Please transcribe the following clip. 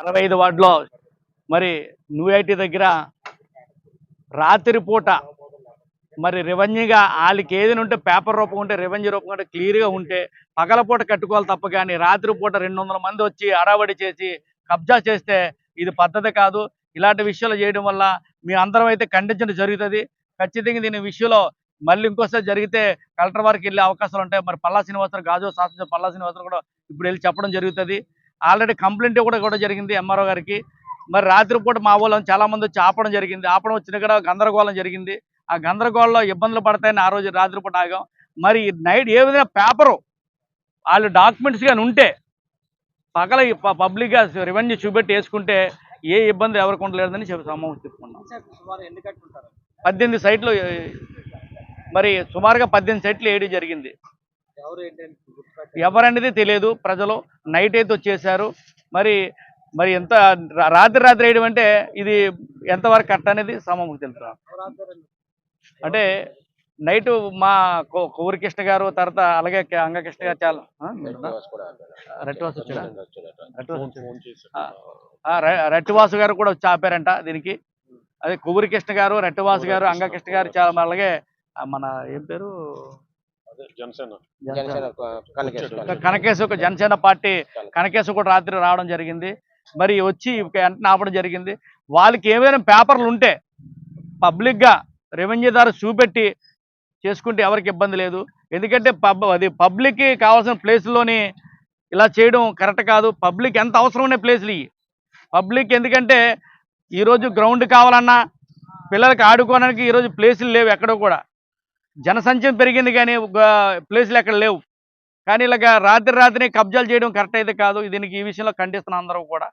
అరవై ఐదు వార్డులో మరి న్యూ ఐటీ దగ్గర రాత్రిపూట మరి రెవెన్యూగా వాళ్ళకి ఏదైనా ఉంటే పేపర్ రూపం ఉంటే రెవెన్యూ రూపం ఉంటే క్లియర్గా ఉంటే పగలపూట కట్టుకోవాలి తప్ప కానీ రాత్రిపూట రెండు వందల మంది వచ్చి అడావడి చేసి కబ్జా చేస్తే ఇది పద్ధతి కాదు. ఇలాంటి విషయాలు చేయడం వల్ల మీ అందరం అయితే ఖండించడం జరుగుతుంది. ఖచ్చితంగా దీని విషయంలో మళ్ళీ ఇంకోసారి జరిగితే కలెక్టర్ వారికి వెళ్ళే అవకాశాలు ఉంటాయి. మరి పల్లా శ్రీనివాసరావు గాజు శాసన పల్లా శ్రీనివాసరావు కూడా ఇప్పుడు వెళ్ళి చెప్పడం జరుగుతుంది. ఆల్రెడీ కంప్లైంట్ కూడా కూడా జరిగింది ఎంఆర్ఓ గారికి. మరి రాత్రిపూట మా వాళ్ళని చాలా మంది వచ్చి ఆపడం జరిగింది. ఆపడం వచ్చిన కూడా గందరగోళం జరిగింది. ఆ గందరగోళంలో ఇబ్బందులు పడతాయని ఆ రోజు రాత్రిపూట ఆగాం. మరి నైట్ ఏ విధంగా పేపరు వాళ్ళు డాక్యుమెంట్స్ కానీ ఉంటే పగల పబ్లిక్గా రెవెన్యూ చూపెట్టి వేసుకుంటే ఏ ఇబ్బంది ఎవరికి ఉండలేదని చెప్పి సమూహం చెప్పుకున్నాం. పద్దెనిమిది సైట్లు మరి సుమారుగా పద్దెనిమిది సైట్లు వేయడం జరిగింది. ఎవరనేది తెలియదు. ప్రజలు నైట్ అయితే వచ్చేసారు. మరి మరి ఎంత రాత్రి రాత్రి వేయడం అంటే ఇది ఎంతవరకు కట్ట అనేది సమూహం తెలుసు? అంటే నైట్ మా కో- కోరి కృష్ణ గారు తర్వాత అలాగే అంగకృష్ణ గారు చాలా ఆ? రెట్టివాసు వచ్చాడా? రెట్టివాసు వచ్చాడా? ఆ, ఆ, రె- రెట్టివాసు గారు కూడా వచ్చి ఆపారంట దీనికి. అదే కొవ్వూరి కృష్ణ గారు రెట్టివాసు గారు అంగకృష్ణ గారు చాలా అలాగే మన ఏం పేరు? కనకేశ్ ఒక జనసేన పార్టీ కనకేశ్. కూడా రాత్రి రావడం జరిగింది. మరి వచ్చి వెంటనే ఆపడం జరిగింది. వాళ్ళకి ఏమైనా పేపర్లు ఉంటే పబ్లిక్గా రెవెన్యూ ద్వారా చూపెట్టి చేసుకుంటే ఎవరికి ఇబ్బంది లేదు. ఎందుకంటే పబ్ అది పబ్లిక్కి కావాల్సిన ప్లేస్లోని ఇలా చేయడం కరెక్ట్ కాదు. పబ్లిక్ ఎంత అవసరం ఉన్న ప్లేస్లు ఇవి. పబ్లిక్ ఎందుకంటే ఈరోజు గ్రౌండ్ కావాలన్నా పిల్లలకి ఆడుకోవడానికి ఈరోజు ప్లేసులు లేవు ఎక్కడో కూడా. జనసంచయం పెరిగింది కానీ ప్లేసులు ఎక్కడ లేవు. కానీ ఇలాగ రాత్రి రాత్రి కబ్జాలు చేయడం కరెక్ట్ అయితే కాదు. దీనికి ఈ విషయంలో ఖండిస్తున్నాం అందరూ కూడా.